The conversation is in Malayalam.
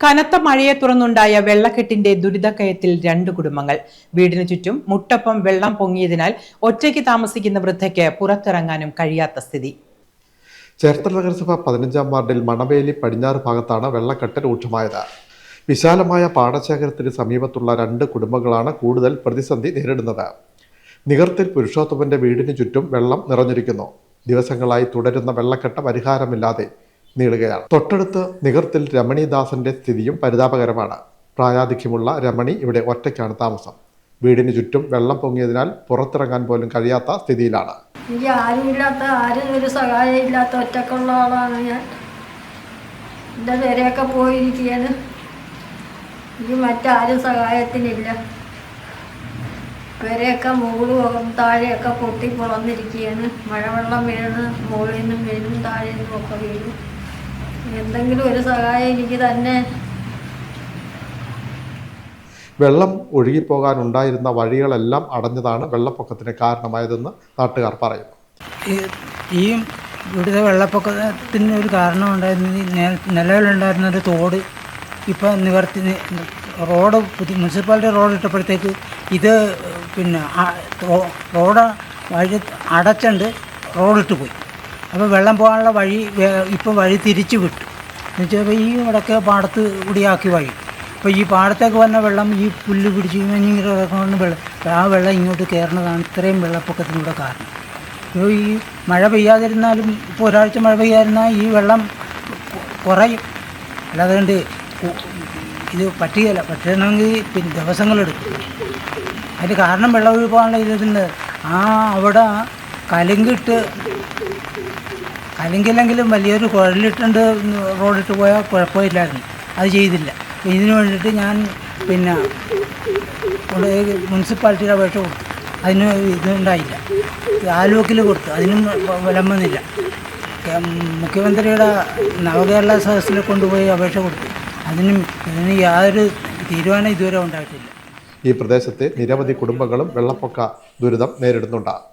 കനത്ത മഴയെ തുറന്നുണ്ടായ വെള്ളക്കെട്ടിന്റെ ദുരിതക്കയത്തിൽ രണ്ട് കുടുംബങ്ങൾ. വീടിനു ചുറ്റും മുട്ടപ്പം വെള്ളം പൊങ്ങിയതിനാൽ ഒറ്റയ്ക്ക് താമസിക്കുന്ന വൃദ്ധയ്ക്ക് പുറത്തിറങ്ങാനും കഴിയാത്ത സ്ഥിതി. ചേർത്തല നഗരസഭ പതിനഞ്ചാം വാർഡിൽ മണവേലി പടിഞ്ഞാറ് ഭാഗത്താണ് വെള്ളക്കെട്ട് രൂക്ഷമായത്. വിശാലമായ പാടശേഖരത്തിന് സമീപത്തുള്ള രണ്ട് കുടുംബങ്ങളാണ് കൂടുതൽ പ്രതിസന്ധി നേരിടുന്നത്. നികർത്തിൽ പുരുഷോത്തമന്റെ വീടിനു ചുറ്റും വെള്ളം നിറഞ്ഞിരിക്കുന്നു. ദിവസങ്ങളായി തുടരുന്ന വെള്ളക്കെട്ട് പരിഹാരമില്ലാതെ നീളുകയാണ്. തൊട്ടടുത്ത് നികർത്തിൽ രമണിദാസന്റെ സ്ഥിതിയും പരിതാപകരമാണ്. പ്രായാധിക്യമുള്ള രമണി ഇവിടെ ഒറ്റയ്ക്കാണ് താമസം. വീടിന് ചുറ്റും വെള്ളം പൊങ്ങിയതിനാൽ പുറത്തിറങ്ങാൻ പോലും കഴിയാത്ത സ്ഥിതിയിലാണ്. എനിക്ക് ആരുമില്ലാത്ത ആരും ഒരു സഹായം ഇല്ലാത്ത ഒറ്റക്കുള്ള ആളാണ് ഞാൻ. എന്റെ പേരെയൊക്കെ പോയിരിക്കുകയാണ്. എനിക്ക് മറ്റാരും സഹായത്തിനില്ല. പേരെയൊക്കെ മുകളും താഴെയൊക്കെ പൊട്ടി പൊളന്നിരിക്കുകയാണ് മഴവെള്ളം വീണ് മുകളിൽ നിന്നും വീഴും താഴെ നിന്നും ഒക്കെ വീഴും എന്തെങ്കിലും ഒരു സഹായം എനിക്ക് തന്നെ. വെള്ളം ഒഴുകിപ്പോകാനുണ്ടായിരുന്ന വഴികളെല്ലാം അടഞ്ഞതാണ് വെള്ളപ്പൊക്കത്തിന് കാരണമായതെന്ന് നാട്ടുകാർ പറയുന്നു. ഈ- ഇവിടുത്തെ വെള്ളപ്പൊക്കത്തിന് ഒരു കാരണം ഉണ്ടായിരുന്നത് നിലവിലുണ്ടായിരുന്ന ഒരു തോട് ഇപ്പം നിവർത്തി റോഡ് പുതിയ മുനിസിപ്പാലിറ്റി റോഡ് ഇട്ടപ്പോഴത്തേക്ക് ഇത് പിന്നെ റോഡ് വഴി അടച്ചുണ്ട് റോഡിട്ട് പോയി. അപ്പോൾ വെള്ളം പോകാനുള്ള വഴി ഇപ്പം വഴി തിരിച്ചു വിട്ടു എന്നുവെച്ചാൽ ഈ ഇവിടെയൊക്കെ പാടത്ത് കൂടിയാക്കി വഴി. അപ്പോൾ ഈ പാടത്തേക്ക് വന്ന വെള്ളം ഈ പുല്ല് പിടിച്ച് ഇങ്ങനെ കൊണ്ട് വെള്ളം ആ വെള്ളം ഇങ്ങോട്ട് കയറുന്നതാണ് ഇത്രയും വെള്ളപ്പൊക്കത്തിനൂടെ കാരണം. ഇപ്പോൾ ഈ മഴ പെയ്യാതിരുന്നാലും ഇപ്പോൾ ഒരാഴ്ച മഴ പെയ്യാതിരുന്നാൽ ഈ വെള്ളം കുറയും. അല്ലാതെ കണ്ട് ഇത് പറ്റുകയില്ല. പറ്റണമെങ്കിൽ പിന്നെ ദിവസങ്ങളെടുക്കും അതിന് കാരണം വെള്ളം ഒഴുകാനുള്ള ഇത് ആ അവിടെ കലുങ്കിട്ട് കലുങ്കില്ലെങ്കിലും വലിയൊരു കുഴലിട്ടുണ്ട് റോഡിട്ട് പോയാൽ കുഴപ്പമില്ലായിരുന്നു. അത് ചെയ്തില്ല. ഇതിനു വേണ്ടിയിട്ട് ഞാൻ പിന്നെ മുനിസിപ്പാലിറ്റിയുടെ അപേക്ഷ കൊടുത്തു. അതിന് ഇതുണ്ടായില്ല. താലൂക്കിൽ കൊടുത്തു. അതിനും വിലം വന്നില്ല കേ- മുഖ്യമന്ത്രിയുടെ നവകേരള സദസ്സിൽ കൊണ്ടുപോയി അപേക്ഷ കൊടുത്തു. അതിനും ഇതിന് യാതൊരു തീരുമാനം ഇതുവരെ ഉണ്ടായിട്ടില്ല. ഈ പ്രദേശത്തെ നിരവധി കുടുംബങ്ങളും വെള്ളപ്പൊക്ക ദുരിതം നേരിടുന്നുണ്ട്.